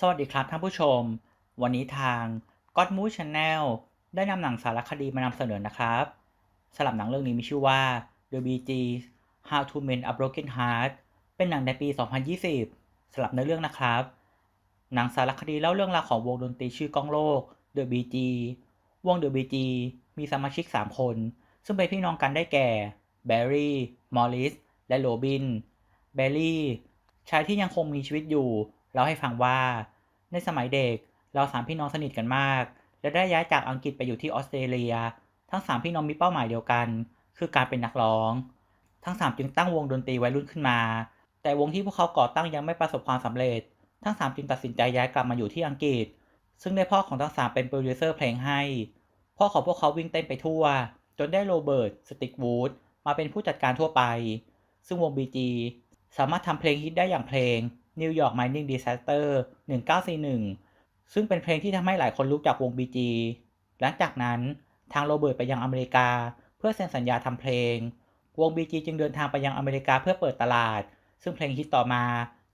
สวัสดีครับท่านผู้ชม วันนี้ทาง God Mood Channel ได้นำหนังสารคดีมานำเสนอนะครับสำหรับหนังเรื่องนี้มีชื่อว่า The BG How to Mend a Broken Heart เป็นหนังในปี 2020สำหรับในอเรื่องนะครับ หนังสารคดีเล่าเรื่องราวของวงดนตรีชื่อก้องโลก The BG วง The BG มีสมาชิก 3 คน ซึ่งเป็นพี่น้องกันได้แก่แบร์รี่มอริสและโรบินแบร์รี่ชายที่ยังคงมีชีวิตอยู่ เล่าให้ฟังว่า ในสมัยเด็กเราสามพี่น้องสนิทกันมาก และได้ย้ายจากอังกฤษไปอยู่ที่ออสเตรเลีย ทั้งสามพี่น้องมีเป้าหมายเดียวกัน คือการเป็นนักร้อง ทั้งสามจึงตั้งวงดนตรีวัยรุ่นขึ้นมา แต่วงที่พวกเขาก่อตั้งยังไม่ประสบความสำเร็จ ทั้งสามจึงตัดสินใจย้ายกลับมาอยู่ที่อังกฤษ ซึ่งได้พ่อของทั้งสามเป็นโปรดิวเซอร์เพลงให้ พ่อของพวกเขาวิ่งเต้นไปทั่ว จนได้โรเบิร์ต สติกวูด มาเป็นผู้จัดการทั่วไป ซึ่งวง BG สามารถทำเพลงฮิตได้อย่างเพลง New York Mining Disaster 1941 ซึ่งเป็นเพลงที่ทำให้หลายคนรู้จักวง BG หลังจากนั้นทางโรเบิร์ตไปยังอเมริกา เพื่อเซ็นสัญญาทำเพลง วง BG จึงเดินทางไปยังอเมริกาเพื่อเปิดตลาด ซึ่งเพลงฮิตต่อมา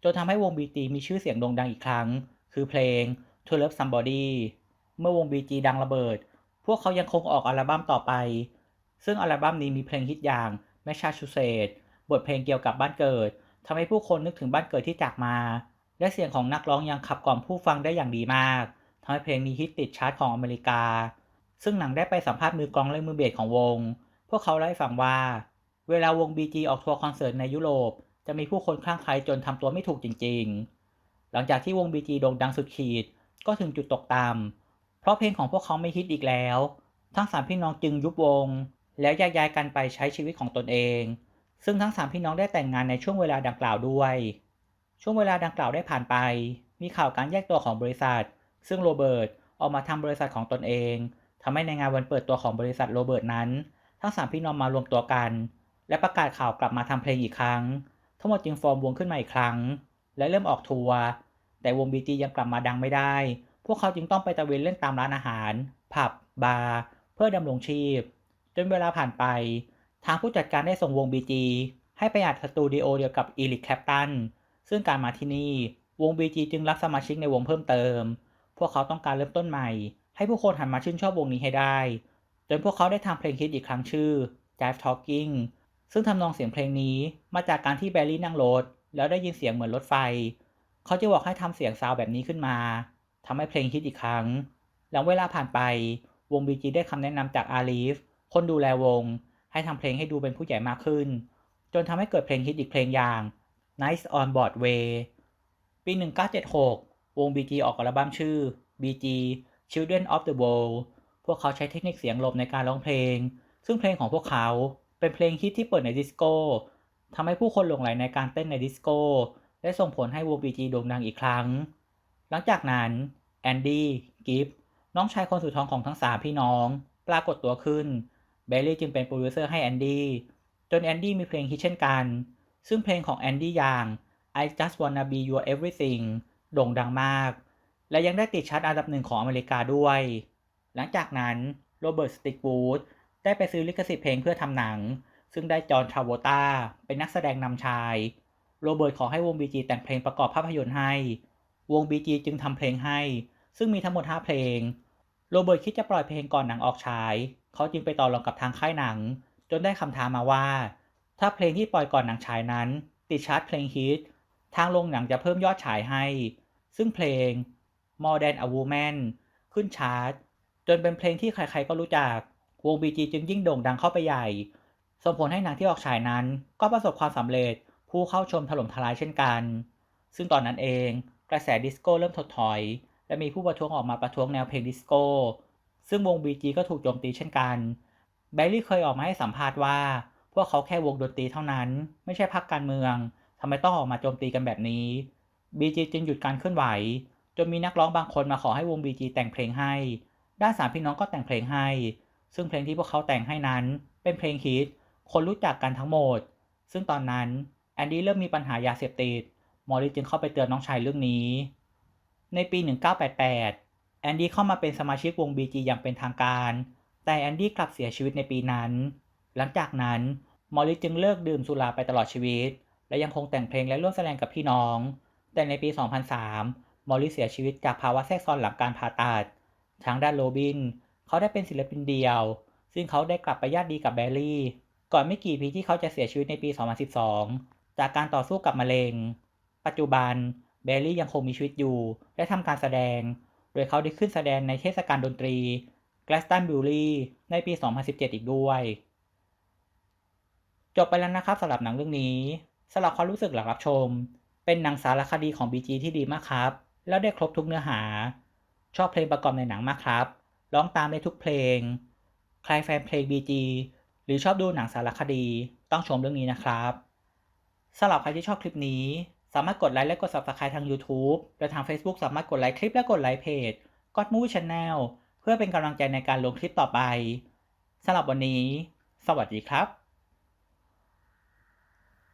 จนทำให้วง BG มีชื่อเสียงโด่งดังอีกครั้ง คือเพลง To Love Somebody เมื่อวง BG ดังระเบิด พวกเขายังคงออกอัลบั้มต่อไป ซึ่งอัลบั้มนี้มีเพลงฮิตอย่าง Massachusetts บทเพลงเกี่ยวกับบ้านเกิด ทำให้ผู้คนนึกถึงบ้านเกิดที่จากมา และเสียงของนักร้องยังขับกล่อมผู้ฟังได้อย่างดีมากทำให้เพลงนี้ฮิตติดชาร์ตของอเมริกา ซึ่งหนังได้ไปสัมภาษณ์มือกลองและมือเบสของวง พวกเขาเล่าให้ฟังว่า เวลาวง BG ออกทัวร์คอนเสิร์ตในยุโรป จะมีผู้คนคลั่งไคล้จนทำตัวไม่ถูกจริง ๆ หลังจากที่วง BG โด่งดังสุดขีด ก็ถึงจุดตกต่ำเพราะเพลงของพวกเขาไม่ฮิตอีกแล้ว ทั้งสามพี่น้องจึงยุบวง แล้วแยกย้ายกันไปใช้ชีวิตของตนเอง ซึ่งทั้งสามพี่น้องได้แต่งงานในช่วงเวลาดังกล่าวด้วย ช่วงเวลาดังกล่าวได้ผ่านไป มีข่าวการแยกตัวของบริษัท ซึ่งโรเบิร์ตออกมาทำบริษัทของตนเองทำให้ในงานวันเปิดตัวของบริษัทโรเบิร์ตนั้น ทั้งสามพี่น้องมารวมตัวกัน และประกาศข่าวกลับมาทำเพลงอีกครั้ง ทั้งหมดจึงฟอร์มวงขึ้นมาอีกครั้ง และเริ่มออกทัวร์ แต่วงบีจียังกลับมาดังไม่ได้ พวกเขาจึงต้องไปตะเวนเล่นตามร้านอาหาร ผับ บาร์ เพื่อดำรงชีพ จนเวลาผ่านไป ทางผู้จัดการได้ส่งวงบีจีให้ไปอัดสตูดิโอเดียวกับอีริคแคปตัน ซึ่งการมาที่นี่ วง BG จึงรับสมาชิกในวงเพิ่มเติม พวกเขาต้องการเริ่มต้นใหม่ ให้ผู้คนหันมาชื่นชอบวงนี้ให้ได้ จนพวกเขาได้ทำเพลงฮิตอีกครั้งชื่อ Jive Talking ซึ่งทำนองเสียงเพลงนี้มาจากการที่แบร์รี่นั่งรถ แล้วได้ยินเสียงเหมือนรถไฟ เขาจะบอกให้ทำเสียงซาวแบบนี้ขึ้นมาทำให้เพลงฮิตอีกครั้ง หลังเวลาผ่านไป วง BG ได้คำแนะนำจากอาลีฟคนดูแลวง ให้ทำเพลงให้ดูเป็นผู้ใหญ่มากขึ้น จนทำให้เกิดเพลงฮิตอีกเพลงอย่าง Nice on Broadway ปี 1976 วง BG ออกอัลบั้มชื่อ BG Children of the World พวกเขาใช้เทคนิคเสียงลบในการร้องเพลง ซึ่งเพลงของพวกเขาเป็นเพลงฮิตที่เปิดในดิสโก้ทำให้ผู้คนหลงไหลในการเต้นในดิสโก้และส่งผลให้วง BG โด่งดังอีกครั้ง หลังจากนั้นแอนดี้กิฟน้องชายคนสุดท้องของทั้งสามพี่น้อง ปรากฏตัวขึ้น เบลลี่จึงเป็นโปรดิวเซอร์ให้แอนดี้จนแอนดี้มีเพลงฮิตเช่นกัน ซึ่งเพลงของแอนดี้อย่าง I Just Wanna Be Your Everything โด่งดังมาก และยังได้ติดชาร์ตอันดับหนึ่งของอเมริกาด้วย หลังจากนั้นโรเบิร์ตสติกวูดได้ไปซื้อลิขสิทธิ์เพลงเพื่อทำหนัง ซึ่งได้จอห์นทราโวตาเป็นนักแสดงนำชาย โรเบิร์ตขอให้วง BG แต่งเพลงประกอบภาพยนตร์ให้ วง BG จึงทำเพลงให้ ซึ่งมีทั้งหมด 5 เพลง โรเบิร์ตคิดจะปล่อยเพลงก่อนหนังออกฉาย เขาจึงไปต่อรองกับทางค่ายหนัง จนได้คำท้ามาว่า ถ้าเพลงที่ปล่อยก่อนหนังฉายนั้น ติดชาร์ตเพลงฮิตทางโรงหนังจะเพิ่มยอดฉายให้ ซึ่งเพลง More Than a Woman ขึ้นชาร์ตจนเป็นเพลงที่ใครๆก็รู้จัก วง BG จึงยิ่งโด่งดังเข้าไปใหญ่ ส่งผลให้หนังที่ออกฉายนั้น ก็ประสบความสำเร็จ ผู้เข้าชมถล่มทลายเช่นกัน ซึ่งตอนนั้นเอง กระแสดิสโก้เริ่มถดถอย และมีผู้ประท้วงออกมาประท้วงแนวเพลงดิสโก้ ซึ่งวง BG ก็ถูกโจมตีเช่นกันแบลลี่เคยออกมาให้สัมภาษณ์ว่า พวกเขาแค่วงดนตรีเท่านั้น ไม่ใช่พรรคการเมืองทำไมต้องออกมาโจมตีกันแบบนี้ BG จึงหยุดการเคลื่อนไหว จนมีนักร้องบางคนมาขอให้วง BG แต่งเพลงให้ ด้านสามพี่น้องก็แต่งเพลงให้ ซึ่งเพลงที่พวกเขาแต่งให้นั้น เป็นเพลงฮิต คนรู้จักกันทั้งหมด ซึ่งตอนนั้นแอนดี้เริ่มมีปัญหายาเสพติด มอริจึงเข้าไปเตือนน้องชายเรื่องนี้ ในปี 1988 แอนดี้เข้ามาเป็นสมาชิกวง BG อย่างเป็นทางการ แต่แอนดี้กลับเสียชีวิตในปีนั้น หลังจากนั้นมอริสจึงเลิกดื่มสุราไปตลอดชีวิต และยังคงแต่งเพลงและร่วมแสดงกับพี่น้อง แต่ในปี 2003 มอริเสียชีวิตจากภาวะแทรกซ้อนหลังการผ่าตัด ทางด้านโรบิน เขาได้เป็นศิลปินเดียว ซึ่งเขาได้กลับไปญาติดีกับแบร์รี่ ก่อนไม่กี่ปีที่เขาจะเสียชีวิตในปี 2012 จากการต่อสู้กับมะเร็ง ปัจจุบันแบร์รี่ยังคงมีชีวิตอยู่ และทำการแสดง โดยเขาได้ขึ้นแสดงในเทศกาลดนตรี Glastonbury ในปี 2017 อีกด้วย จบไปแล้วนะครับสำหรับหนังเรื่องนี้สำหรับความรู้สึกหลังรับชม เป็นหนังสารคดีของ BG ที่ดีมากครับ แล้วได้ครบทุกเนื้อหา ชอบเพลงประกอบในหนังมากครับ ร้องตามได้ทุกเพลง ใครแฟนเพลง BG หรือชอบดูหนังสารคดีต้องชมเรื่องนี้นะครับสำหรับใครที่ชอบคลิปนี้ สามารถกดไลค์และกด Subscribe ทาง YouTube และทาง Facebook สามารถกดไลค์คลิปและกดไลค์เพจ God Movie Channel เพื่อเป็นกำลังใจในการลงคลิปต่อไปสำหรับวันนี้ สวัสดีครับ